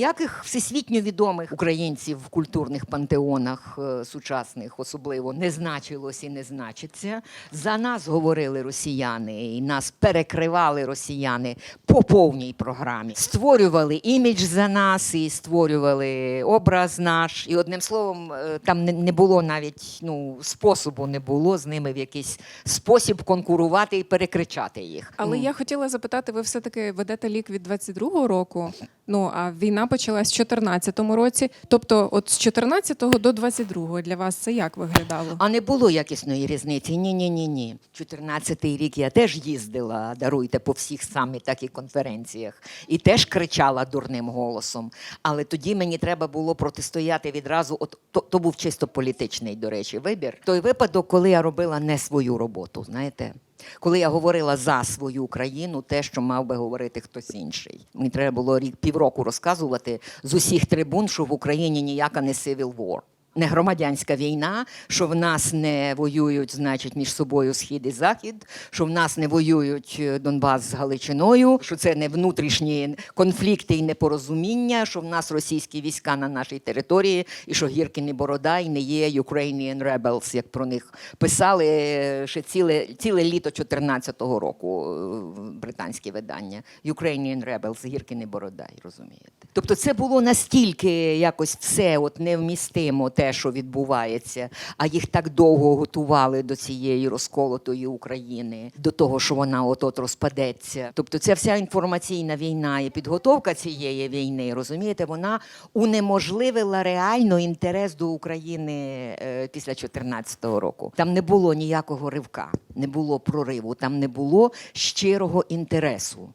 Ніяких всесвітньо відомих українців в культурних пантеонах е, сучасних особливо не значилось і не значиться. За нас говорили росіяни, і нас перекривали росіяни по повній програмі. Створювали імідж за нас і створювали образ наш. І одним словом, е, там не, було навіть ну, способу не було з ними в якийсь спосіб конкурувати і перекричати їх. Але Ну. я хотіла запитати, ви все-таки ведете лік від 22-го року. Ну а війна почалась в 14-му році. Тобто, от з 14-го до 22-го для вас це як виглядало? А не було якісної різниці. Ні, ні, ні, ні. 14-й рік я теж їздила, даруйте по всіх самітах і конференціях, і теж кричала дурним голосом. Але тоді мені треба було протистояти відразу. От то, то був чисто політичний, до речі, вибір. Той випадок, коли я робила не свою роботу, знаєте. Коли я говорила за свою країну, те, що мав би говорити хтось інший. Мені треба було рік півроку розказувати з усіх трибун, що в Україні ніяка не civil war не громадянська війна, що в нас не воюють, значить, між собою схід і захід, що в нас не воюють е, Донбас з Галичиною, що це не внутрішні конфлікти і непорозуміння, що в нас російські війська на нашій території, і що Гіркін і Бородай не є Ukrainian Rebels, як про них писали е, ще ціле, ціле літо 14-го року е, британське видання. Ukrainian Rebels, Гіркін і Бородай, розумієте? Тобто це було настільки якось все от невмістимо, те, що відбувається, а їх так довго готували до цієї розколотої України, до того, що вона от-от розпадеться. Тобто, ця вся інформаційна війна і підготовка цієї війни, розумієте, вона унеможливила реально інтерес до України е, після 2014 року. Там не було ніякого ривка, не було прориву, там не було щирого інтересу.